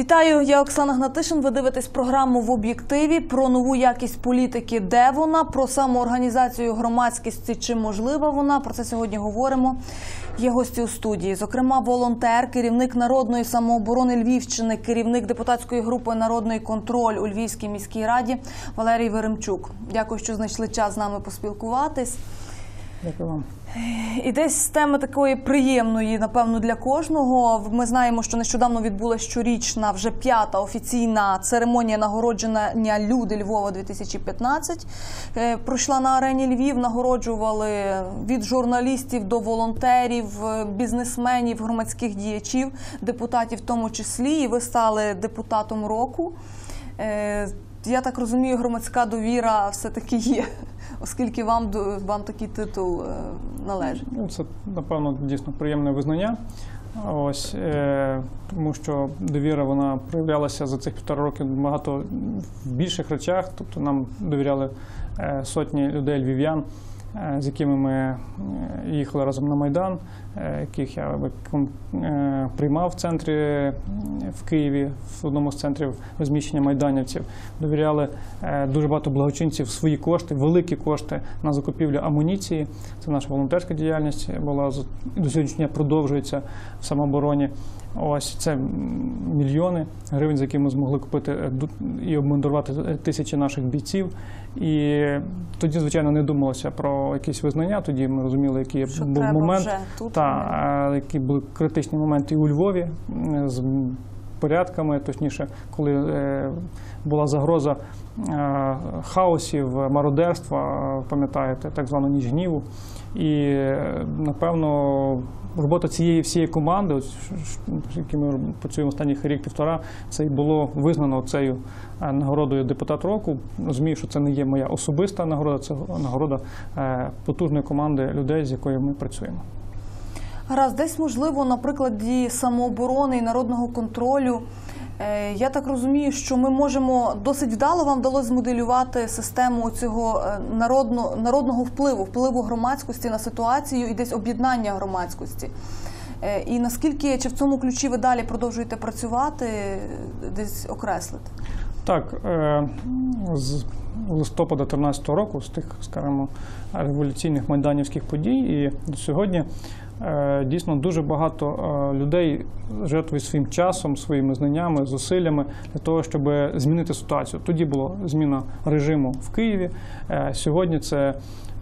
Вітаю, я Оксана Гнатишин. Ви дивитесь програму в об'єктиві про нову якість політики. Де вона? Про самоорганізацію громадськості. Чи можлива вона? Про це сьогодні говоримо. Є гості у студії. Зокрема, волонтер, керівник народної самооборони Львівщини, керівник депутатської групи Народний контроль у Львівській міській раді Валерій Веремчук. Дякую, що знайшли час з нами поспілкуватись. Дякую вам. І десь з теми такої приємної, напевно, для кожного. Ми знаємо, що нещодавно відбулася щорічна, вже п'ята офіційна церемонія нагородження люди Львова 2015 Е, Пройшла на арені Львів. Нагороджували від журналістів до волонтерів, е, бізнесменів, громадських діячів, депутатів, в тому числі. І ви стали депутатом року. Е, Я так розумію, громадська довіра все-таки є, оскільки вам, вам такий титул е, належить. Ну, це напевно дійсно приємне визнання. Ось е, тому, що довіра вона проявлялася за цих півтора роки багато в більших речах. Тобто нам довіряли е, сотні людей львів'ян, з якими ми е, їхали разом на майдан, е, яких я е, приймав в центрі е, в Києві, в одному з центрів розміщення майданівців. Довіряли е, дуже багато благочинців свої кошти, великі кошти на закупівлю амуніції. Це наша волонтерська діяльність була до сьогоднішнього продовжується в самообороні. Ось це мільйони гривень, за які ми змогли купити е, і обмундирувати е, тисячі наших бійців. І тоді, звичайно, не думалося про якісь визнання. Тоді ми розуміли, який Що був момент. вже тут. Та, е, які були критичні моменти і у Львові з порядками, точніше, коли е, була загроза е, хаосів, мародерства, пам'ятаєте, так звану ніч гніву. І е, напевно робота цієї всієї команди, ось, якими ми працюємо останніх рік-півтора, це і було визнано цією нагородою депутат року. Розумію, що це не є моя особиста нагорода, це нагорода потужної команди людей, з якою ми працюємо. Гаразд, десь можливо на прикладі самооборони і народного контролю. Е, Я так розумію, що ми можемо досить вдало вам вдалося змоделювати систему цього е, народно, народного впливу, впливу громадськості на ситуацію і десь об'єднання громадськості. Е, І наскільки чи в цьому ключі ви далі продовжуєте працювати, десь окреслити? Так, з листопада 2013 року, з тих, скажімо, революційних майданівських подій, і до сьогодні дійсно дуже багато е, людей жертвують своїм часом, своїми знаннями, зусиллями для того, щоб змінити ситуацію. Тоді була зміна режиму в Києві. Е, Сьогодні це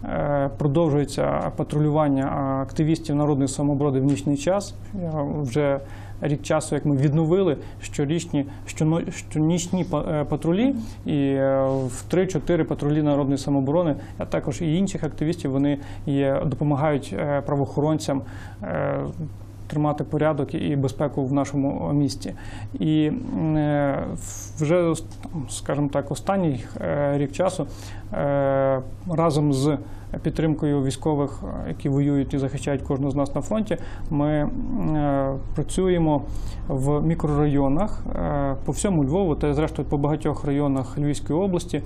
е, продовжується патрулювання е, активістів народної самооборони в нічний час. Я вже рік часу, як ми відновили щорічні щонічні е, патрулі, і е, в 3-4 патрулі народної самооборони, а також і інших активістів, вони є, допомагають е, правоохоронцям. Тримати порядок і безпеку в нашому місті, і вже скажімо так, останній рік часу разом з підтримкою військових, які воюють і захищають кожного з нас на фронті, ми е, працюємо в мікрорайонах е, по всьому Львову та зрештою по багатьох районах Львівської області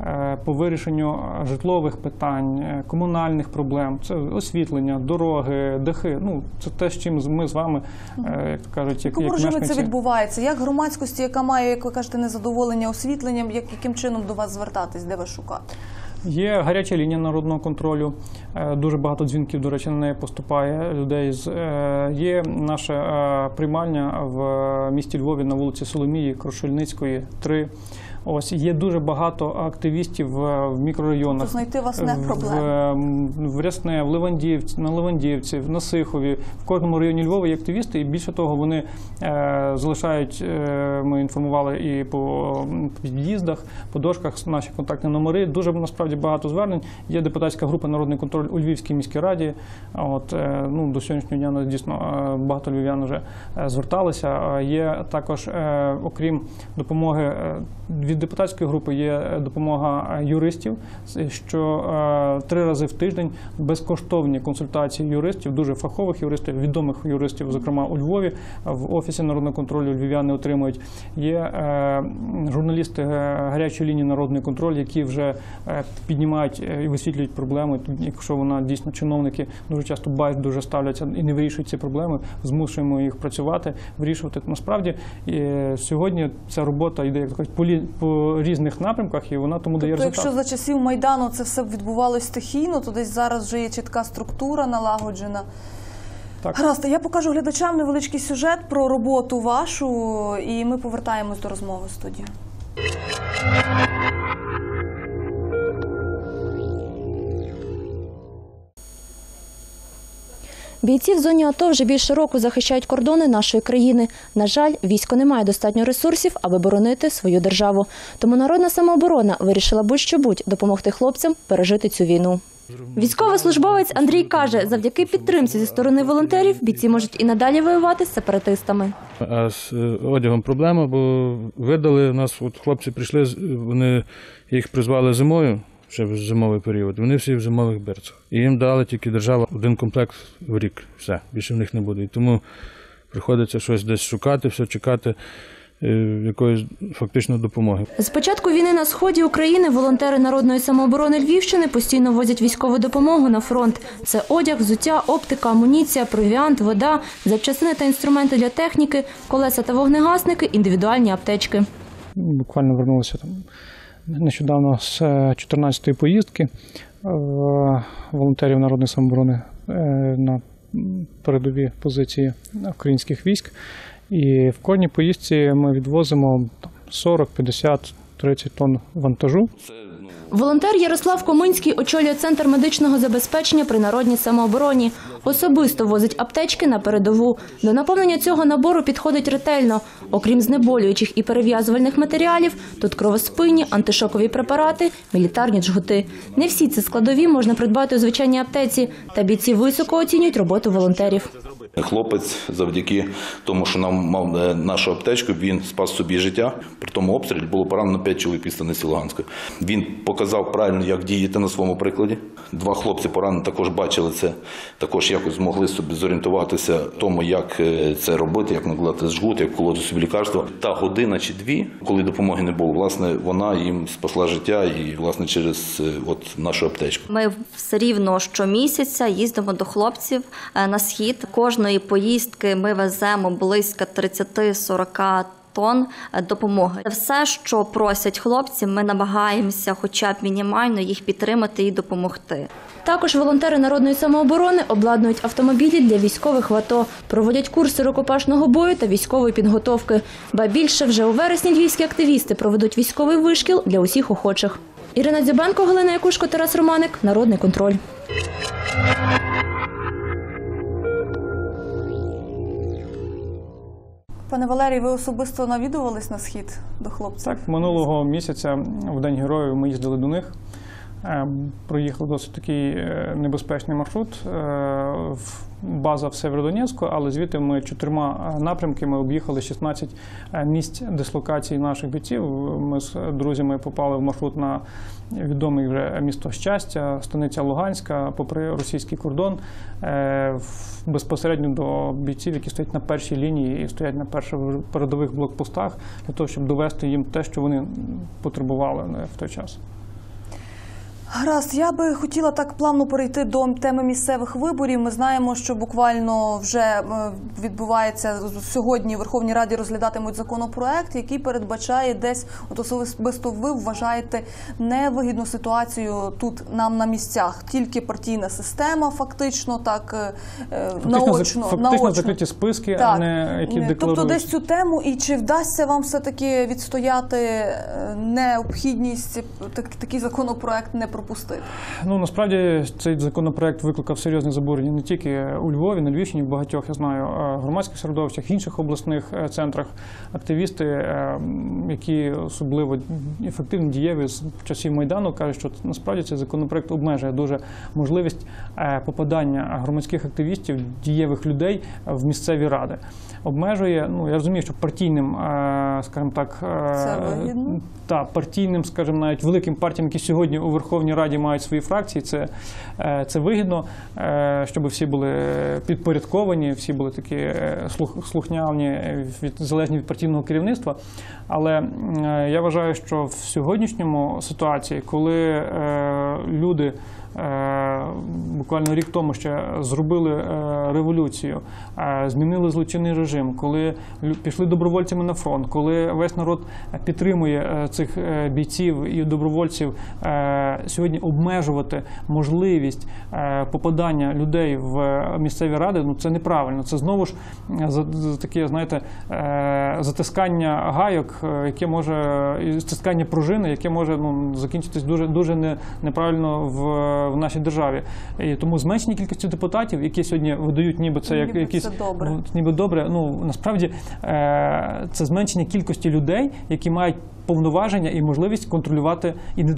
е, по вирішенню житлових питань, комунальних проблем, це освітлення, дороги, дахи. Ну це те, з чим ми з вами, як то кажуть, як, як режимі це відбувається? Як громадськості, яка має, як ви кажете, незадоволення освітленням, як, яким чином до вас звертатись, де вас шукати? Є гаряча лінія народного контролю. е, Дуже багато дзвінків, до речі, на неї поступає людей. е, Є наша е, приймальня в місті Львові на вулиці Соломії, Крушельницької, 3. Ось є дуже багато активістів е, в мікрорайонах. То знайти вас не в, проблема. м, в Рясне, в Левандівці, на Левандівці, на Сихові. В кожному районі Львова є активісти, і більше того, вони е, залишають. Е, ми інформували і по під'їздах, по дошках наші контактні номери. Дуже насправді багато звернень. Є депутатська група Народний контроль у Львівській міській раді. От е, ну до сьогоднішнього дня дійсно е, багато львів'ян вже зверталися. Є також, е, окрім допомоги від від депутатської групи є е, допомога е, юристів, що е, три рази в тиждень безкоштовні консультації юристів, дуже фахових юристів, відомих юристів, зокрема у Львові, в офісі народного контролю львів'яни отримують. Є журналісти гарячої лінії народний контроль, які вже піднімають і висвітлюють проблеми. Якщо вона дійсно чиновники дуже часто байдуже ставляться і не вирішують ці проблеми, змушуємо їх працювати, вирішувати. Насправді сьогодні ця робота йде як то по, різних напрямках, і вона тому дає Тобто, результат. якщо за часів Майдану це все відбувалося стихійно, то десь зараз вже є чітка структура налагоджена. Так. Гаразд, я покажу глядачам невеличкий сюжет про роботу вашу, і ми повертаємось до розмови в студію. Бійці в зоні АТО вже більше року захищають кордони нашої країни. На жаль, військо не має достатньо ресурсів, аби боронити свою державу. Тому народна самооборона вирішила будь-що будь допомогти хлопцям пережити цю війну. Військовослужбовець Андрій каже, завдяки підтримці зі сторони волонтерів бійці можуть і надалі воювати з сепаратистами. А з е, одягом проблема, бо видали нас, от хлопці прийшли, вони їх призвали зимою, ще в зимовий період. Вони всі в зимових берцях. І їм дали тільки держава один комплект в рік. Все, більше в них не буде. І тому приходиться щось десь шукати, все чекати е, якоїсь фактично допомоги. З початку війни на сході України волонтери народної самооборони Львівщини постійно возять військову допомогу на фронт. Це одяг, взуття, оптика, амуніція, провіант, вода, запчастини та інструменти для техніки, колеса та вогнегасники, індивідуальні аптечки. буквально вернулися там нещодавно з 14-ї поїздки е, волонтерів народної самооборони е, на передові позиції українських військ. І в кожній поїздці ми відвозимо там, 40, 50, 30 тонн вантажу. Волонтер Ярослав Коминський очолює центр медичного забезпечення при народній самообороні. Особисто возить аптечки на передову. До наповнення цього набору підходить ретельно. Окрім знеболюючих і перев'язувальних матеріалів, тут кровоспинні, антишокові препарати, мілітарні джгути. Не всі ці складові можна придбати у звичайній аптеці, та бійці високо оцінюють роботу волонтерів. Хлопець, завдяки тому, що нам мав е, нашу аптечку, він спас собі життя. При тому обстрілі було поранено 5 чоловік під станиці Луганської. Він показав правильно, як діяти на своєму прикладі. Два хлопці поранені також бачили це, також якось змогли собі зорієнтуватися в тому, як е, це робити, як накладати жгут, як колоти собі лікарства. Та година чи дві, коли допомоги не було, власне, вона їм спасла життя і власне через е, от нашу аптечку. Ми все рівно щомісяця їздимо до хлопців на схід. Кожної поїздки ми веземо близько 30-40 тонн е, допомоги. Все, що просять хлопці, ми намагаємося, хоча б мінімально їх підтримати і допомогти. Також волонтери народної самооборони обладнують автомобілі для військових в АТО, проводять курси рукопашного бою та військової підготовки. Ба більше вже у вересні львівські активісти проведуть військовий вишкіл для усіх охочих. Ірина Дзюбенко, Галина Якушко, Тарас Романик. Народний контроль. Пане Валерій, ви особисто навідувались на схід до хлопців? Так, минулого місяця в День Героїв ми їздили до них. Е, Проїхали досить такий е, небезпечний маршрут. е, в- База в Северодонецьку, але звідти ми чотирма напрямками об'їхали 16 е, місць дислокації наших бійців. Ми з друзями попали в маршрут на відоме вже місто Щастя, станиця Луганська, попри російський кордон, безпосередньо до бійців, які стоять на першій лінії і стоять на перших передових блокпостах, для того, щоб довести їм те, що вони потребували в той час. Гаразд, я би хотіла так плавно перейти до теми місцевих виборів. Ми знаємо, що буквально вже е, відбувається сьогодні. В Верховній Раді розглядатимуть законопроект, який передбачає десь от особисто ви вважаєте невигідну ситуацію тут нам на місцях. Тільки партійна система, фактично так е, наочно, фактично наочно. закриті списки, а не які Тобто десь цю тему, і чи вдасться вам все таки відстояти е, необхідність так- такий законопроект не пропустити? Ну насправді цей законопроект викликав серйозне забурення не тільки у Львові, на Львівщині, в багатьох я знаю е, громадських середовищах, інших обласних е, центрах. Активісти, е, які особливо ефективні дієві з часів майдану, кажуть, що насправді цей законопроект обмежує дуже можливість попадання громадських активістів, дієвих людей в місцеві ради. Обмежує, ну я розумію, що партійним, скажімо так, Це та партійним, скажімо, навіть великим партіям, які сьогодні у Верховній Раді мають свої фракції, це, е, це вигідно, е, щоб всі були підпорядковані, всі були такі е, слухняні, е, від, залежні від партійного керівництва. Але я вважаю, що в сьогоднішньому ситуації, коли люди буквально рік тому ще зробили е, революцію, е, змінили злочинний режим, коли пішли добровольцями на фронт, коли весь народ підтримує е, цих е, бійців і добровольців, е, сьогодні обмежувати можливість е, попадання людей в місцеві ради, ну це неправильно. Це знову ж е, таке, знаєте, е, затискання гайок, е, яке може стискання пружини, яке може ну, закінчитись дуже дуже не, неправильно в, в нашій державі. І тому зменшення кількості депутатів, які сьогодні видають, ніби це як Ніби якісь це добре. ну, ніби добре. Ну насправді е, це зменшення кількості людей, які мають повноваження і можливість контролювати і не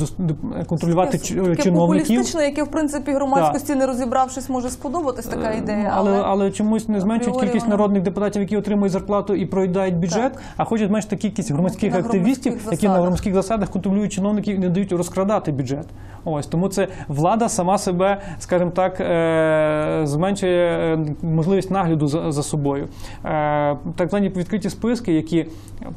контролювати Таке- чи- чиновників. популістичне, яке в принципі громадськості не розібравшись, може сподобатись така ідея. Ну, але, але чомусь не зменшують кількість народних депутатів, які отримують зарплату і проїдають бюджет, Так. а хочуть зменшити кількість громадських на активістів, громадських які на громадських засадах контролюють чиновників і не дають розкрадати бюджет. Ось тому це влада сама себе, скажімо так, е, зменшує е, можливість нагляду за, за собою. Е, Так звані відкриті списки, які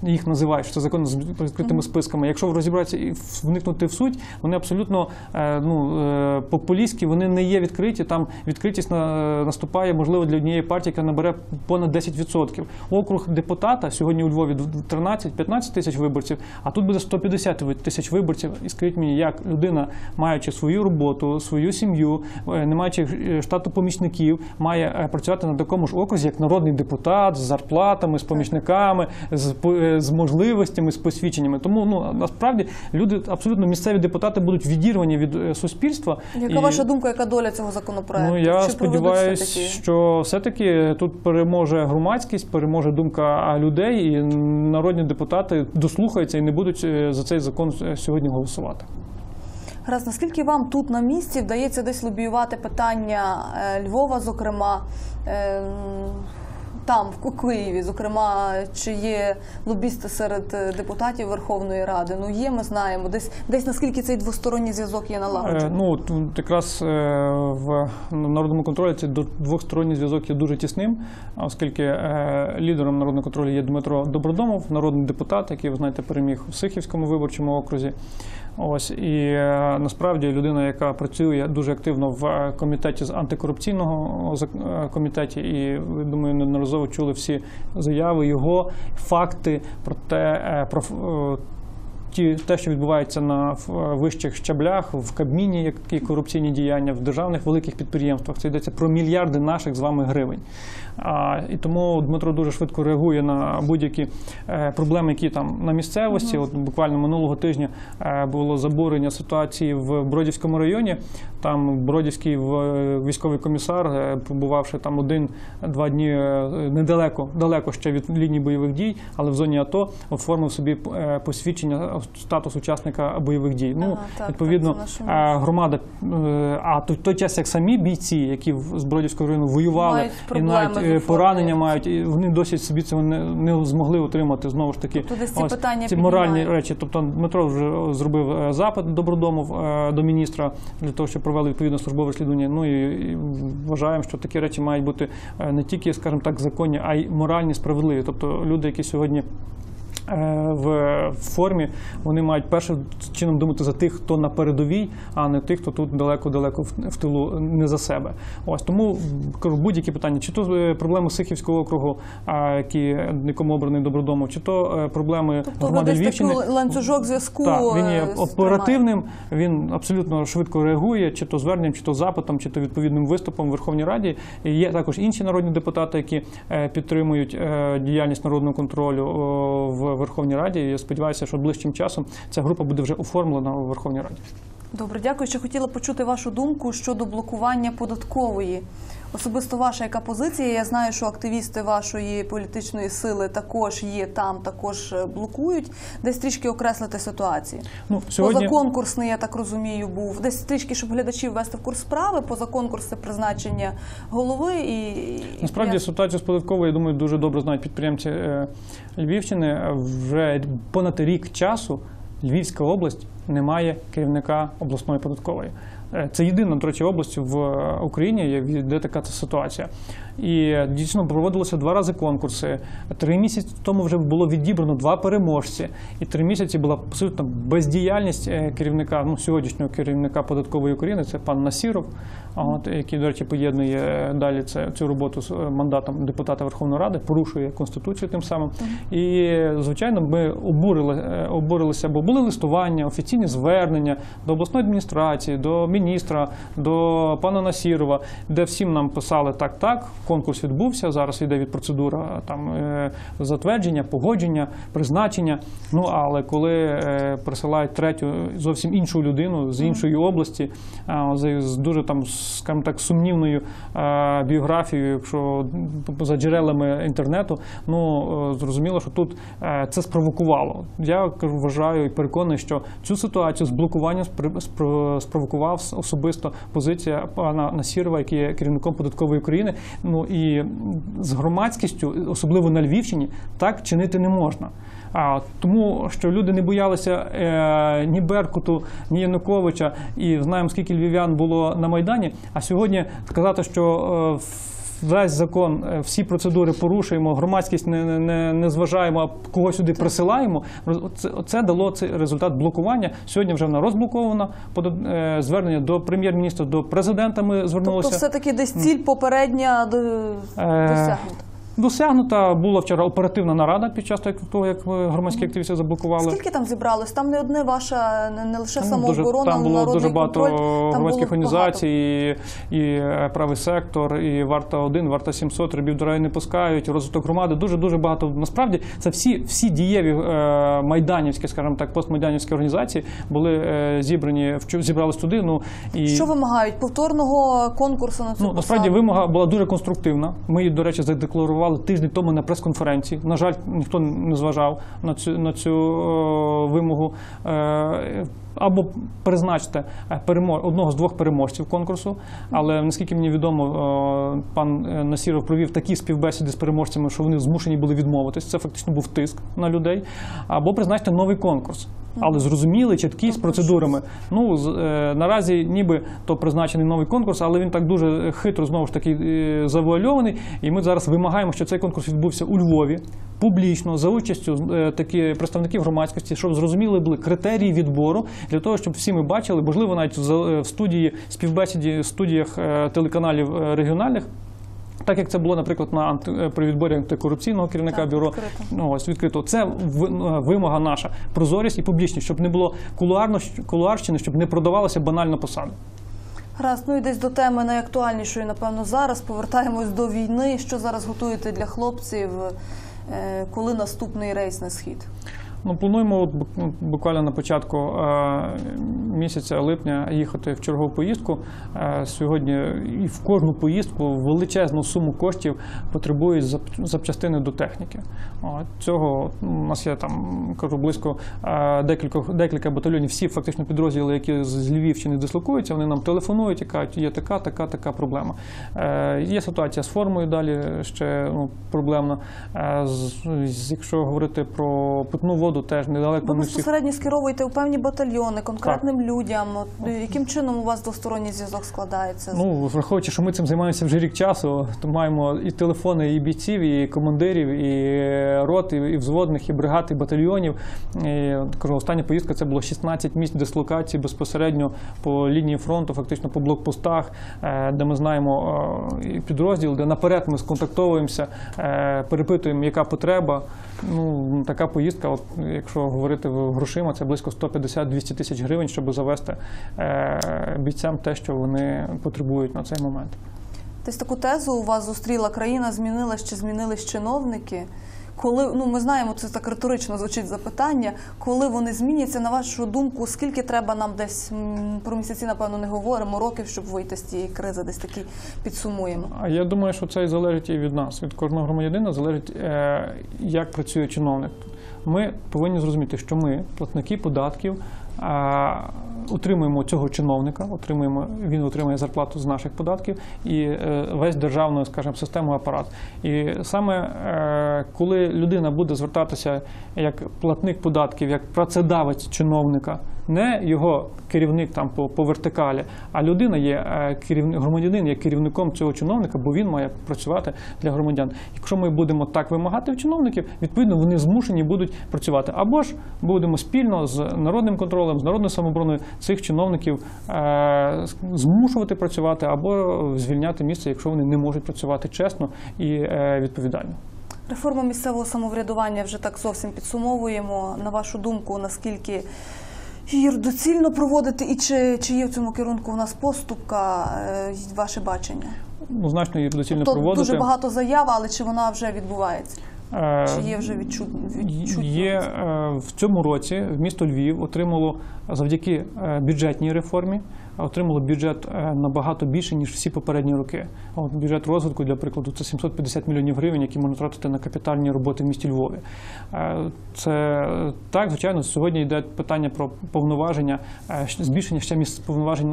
їх називають, що це закон з відкритими списками. Якщо розібратися і вникнути в суть, вони абсолютно е, ну, е, популістські, вони не є відкриті. Там відкритість на- наступає, можливо, для однієї партії, яка набере понад 10%. Округ депутата сьогодні у Львові 13-15 тисяч виборців, а тут буде 150 тисяч виборців. І скажіть мені, як людина, маючи свою роботу, свою сім'ю, е, не маючи е, штату помічників, має е, працювати на такому ж окрузі, як народний депутат, з зарплатами, з помічниками, з, е, з можливостями, з посвідченнями. Тому ну насправді люди абсолютно місцеві депутати будуть відірвані від е, суспільства. Яка І- ваша думка, яка доля цього законопроекту? Ну я Чи сподіваюся, все-таки? що все-таки тут переможе громадськість, переможе думка людей, і народні депутати дослухаються і не будуть е, за цей закон е, сьогодні голосувати. Гаразд, наскільки вам тут на місці вдається десь лобіювати питання Львова, зокрема, там, в Києві, зокрема, чи є лобісти серед е, депутатів Верховної Ради? Ну є, ми знаємо. Десь десь наскільки цей двосторонній зв'язок є Е, налагоджений? Ну от, якраз е, в народному контролі цей двосторонній зв'язок є дуже тісним, оскільки е, лідером народного контролю є Дмитро Добродомов, народний депутат, який ви знаєте переміг у Сихівському виборчому окрузі. Ось і е, насправді людина, яка працює дуже активно в е, комітеті з антикорупційного е, комітеті, і думаю, неодноразово чули всі заяви його, факти про те, про ті, те, що відбувається на вищих щаблях, в Кабміні, які корупційні діяння, в державних великих підприємствах. Це йдеться про мільярди наших з вами гривень. І тому Дмитро дуже швидко реагує на будь-які е, проблеми, які там на місцевості. От буквально минулого тижня е, було забурення ситуації в Бродівському районі. Там Бродівський в- військовий комісар, е, побувавши там один-два дні е, недалеко, далеко ще від лінії бойових дій, але в зоні АТО оформив собі е, посвідчення статус учасника бойових дій. Ну так, відповідно, так, е, громада, е, а той, той час, як самі бійці, які з Бродівського району воювали Мають і навіть е. Поранення мають, і вони досі собі цього не, не змогли отримати знову ж таки. Тобто ці питання ці моральні речі. Тобто Дмитро вже зробив е, запит Добродомов е, до міністра для того, щоб провели відповідне службове розслідування. Ну і, і вважаємо, що такі речі мають бути е, не тільки, скажімо так, законні, а й моральні, справедливі. Тобто люди, які сьогодні. Е, В формі вони мають першим чином думати за тих, хто на передовій, а не тих, хто тут далеко-далеко в в тилу не за себе. Ось тому кажу, будь-які питання, чи то е, проблеми Сихівського округу, які якому обраний добродому, чи то е, проблеми Тобто громади Львівщини. ланцюжок зв'язку Так, він є оперативним, він абсолютно швидко реагує, чи то зверненням, чи то запитом, чи то відповідним виступом в Верховній Раді. І є також інші народні депутати, які підтримують діяльність народного контролю о, Верховній Раді. Я сподіваюся, що ближчим часом ця група буде вже оформлена у Верховній Раді. Добре, дякую. Ще хотіла почути вашу думку щодо блокування податкової. Особисто ваша яка позиція? Я знаю, що активісти вашої політичної сили також є там, також е, блокують. Десь трішки окреслити ситуацію. Ну, сьогодні... Позаконкурсний, я так розумію, був. Десь трішки, щоб глядачів ввести в курс справи, позаконкурсне призначення голови і. і- Насправді я- ситуацію з податковою, я думаю, дуже добре знають підприємці е, Львівщини. Вже понад рік часу Львівська область не має керівника обласної податкової. Е, Це єдина, до речі, область в е, Україні, де така ситуація. І дійсно проводилося два рази конкурси. Три місяці тому вже було відібрано два переможці, і три місяці була абсолютно бездіяльність е, керівника, ну сьогоднішнього керівника податкової України, це пан Насіров, от який, до речі, поєднує е, далі це цю роботу з е, мандатом депутата Верховної Ради, порушує конституцію тим самим. І звичайно, ми обурили, обурилися, бо були листування, офіційні звернення до обласної адміністрації, до міністра, до пана Насірова, де всім нам писали так, так. Конкурс відбувся. Зараз йде від процедура там е, затвердження, погодження, призначення. Ну але коли е, присилають третю зовсім іншу людину з іншої області, з, дуже там, скажімо так, сумнівною е, біографією, якщо за джерелами інтернету, ну е, зрозуміло, що тут е, це спровокувало. Я вважаю і переконаний, що цю ситуацію з блокуванням спровокував особисто позиція пана Насірова, який є керівником податкової України. Ну і з громадськістю, особливо на Львівщині, так чинити не можна. А тому, що люди не боялися е, ні Беркуту, ні Януковича, і знаємо, скільки львів'ян було на майдані. А сьогодні сказати, що е, весь закон, е, всі процедури порушуємо, громадськість не, не- не, не зважаємо, а кого сюди присилаємо. Оце, оце дало цей результат блокування. Сьогодні вже вона розблокована. Е, звернення до прем'єр-міністра, до президента ми звернулися. Тобто, все-таки десь ціль попередня до... Е, досягнута. Досягнута була вчора оперативна нарада під час того, як е, громадські активісти заблокували. Скільки там зібралось? Там не одне ваша, не, лише Там самооборона, там було народний дуже багато контроль. Там громадських було організацій, і, і е, правий сектор, і варта 1 варта 700, рибів до раю не пускають, розвиток громади. Дуже дуже багато. Насправді це всі, всі дієві е, майданівські, скажімо так, постмайданівські організації були е, зібрані зібрались туди. Ну і Що вимагають? Повторного конкурсу на цю Ну, насправді вимога була дуже конструктивна. Ми її, до речі, задекларували тиждень тому на прес-конференції. На жаль, ніхто не зважав на цю на цю е, вимогу. Або призначте е, одного з двох переможців конкурсу. Але наскільки мені відомо, е, пан е, Насіров провів такі співбесіди з переможцями, що вони змушені були відмовитись. Це фактично був тиск на людей. Або призначте новий конкурс. Але зрозумілий, чіткий з процедурами. Ну з- наразі ніби то призначений новий конкурс, але він так дуже хитро знову ж таки завуальований. І ми зараз вимагаємо, щоб цей конкурс відбувся у Львові публічно за участю такі представників громадськості, щоб зрозуміли були критерії відбору для того, щоб всі ми бачили, можливо, навіть в студії співбесіді студіях е, телеканалів е, регіональних. Так як це було, наприклад, на анти... е, при відборі антикорупційного керівника Так, бюро, відкрито. ну ось відкрито. Це в- вимога наша прозорість і публічність, щоб не було кулуарно кулуарщини, щоб не продавалося банально посади. Гаразд, ну і десь до теми найактуальнішої, напевно, зараз. Повертаємось до війни. Що зараз готуєте для хлопців? Коли наступний рейс на схід? Ну, плануємо от ну, буквально на початку е, місяця липня їхати в чергову поїздку. Е, сьогодні і в кожну поїздку величезну суму коштів потребують запчастини до техніки. Цього ну, у нас є там кажу близько е, декілька, декілька батальйонів. Всі фактично підрозділи, які з- Львівщини дислокуються, вони нам телефонують і кажуть, є така, така, така проблема. Є ситуація з формою далі ще ну, проблемна. Якщо говорити про питну воду, теж недалеко Ви безпосередньо скеровуєте у певні батальйони конкретним людям. Е, яким чином у вас двосторонній зв'язок складається? Ну, враховуючи, що ми цим займаємося вже рік часу, то маємо і телефони, і бійців, і командирів, і рот, і, взводних, і бригад, і батальйонів. І, кажу, остання поїздка це було 16 місць дислокації безпосередньо по лінії фронту, фактично по блокпостах, е, де ми знаємо е, і підрозділ, де наперед ми сконтактовуємося, е, перепитуємо, яка потреба. Ну, така поїздка, от, якщо говорити грошима, це близько 150-200 тисяч гривень, щоб завести е, бійцям те, що вони потребують на цей момент. Десь таку тезу у вас зустріла країна, змінилась чи змінились чиновники. Коли ну ми знаємо, це так риторично звучить запитання, коли вони зміняться, на вашу думку, скільки треба нам десь про місяці, напевно, не говоримо, років, щоб вийти з цієї кризи, десь такі підсумуємо. Я думаю, що це і залежить і від нас, від кожного громадянина, залежить, е, як працює чиновник. Ми повинні зрозуміти, що ми, платники податків, утримуємо цього чиновника, отримуємо, він отримує зарплату з наших податків і е, весь державну, скажімо, систему апарат. І саме е, коли людина буде звертатися як платник податків, як працедавець чиновника, не його керівник там по, по вертикалі, а людина є е, керівник, громадянин є керівником цього чиновника, бо він має працювати для громадян. Якщо ми будемо так вимагати в чиновників, відповідно вони змушені будуть працювати. Або ж будемо спільно з народним контролем, з народною самообороною цих чиновників е, змушувати працювати або звільняти місце, якщо вони не можуть працювати чесно і е, відповідально. Реформа місцевого самоврядування вже так зовсім підсумовуємо. На вашу думку, наскільки її доцільно проводити, і чи, чи є в цьому керунку у нас поступка, е, ваше бачення? Ну, значно її доцільно тобто, проводити. дуже багато заяв, але чи вона вже відбувається? Е, Чи є вже відчут, відчутно? Є е, в цьому році місто Львів отримало завдяки бюджетній реформі, отримало бюджет е, набагато більше ніж всі попередні роки. От бюджет розвитку, для прикладу, це 750 мільйонів гривень, які можна тратити на капітальні роботи в місті Львові. Е, Це так, звичайно, сьогодні йде питання про повноваження, е, збільшення ще місць повноважень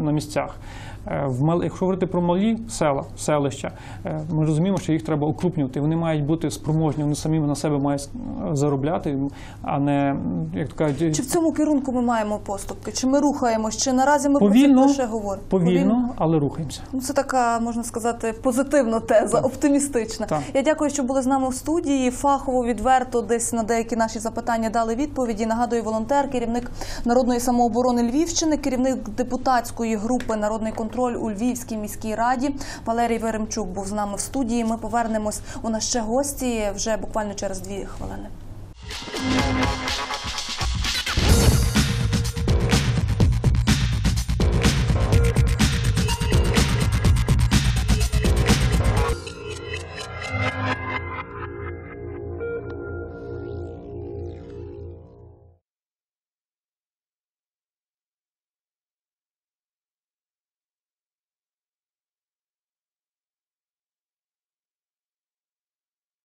на місцях. Е, В якщо говорити про малі села, селища, е, ми розуміємо, що їх треба укрупнювати. Вони мають бути спроможні, вони самі на себе мають е, заробляти, а не як то кажуть, Чи в цьому керунку ми маємо поступки? Чи ми рухаємось? Чи наразі ми про повільно, це лише говоримо? повільно, але рухаємося. Ну, це така, можна сказати, позитивна теза, оптимістична. Так. Я дякую, що були з нами в студії. Фахово, відверто, десь на деякі наші запитання дали відповіді. Нагадую, волонтер, керівник народної самооборони Львівщини, керівник депутатської групи Народний контроль у Львівській міській раді Валерій Веремчук був з нами в студії. Ми повернемось у нас ще гості вже буквально через дві хвилини.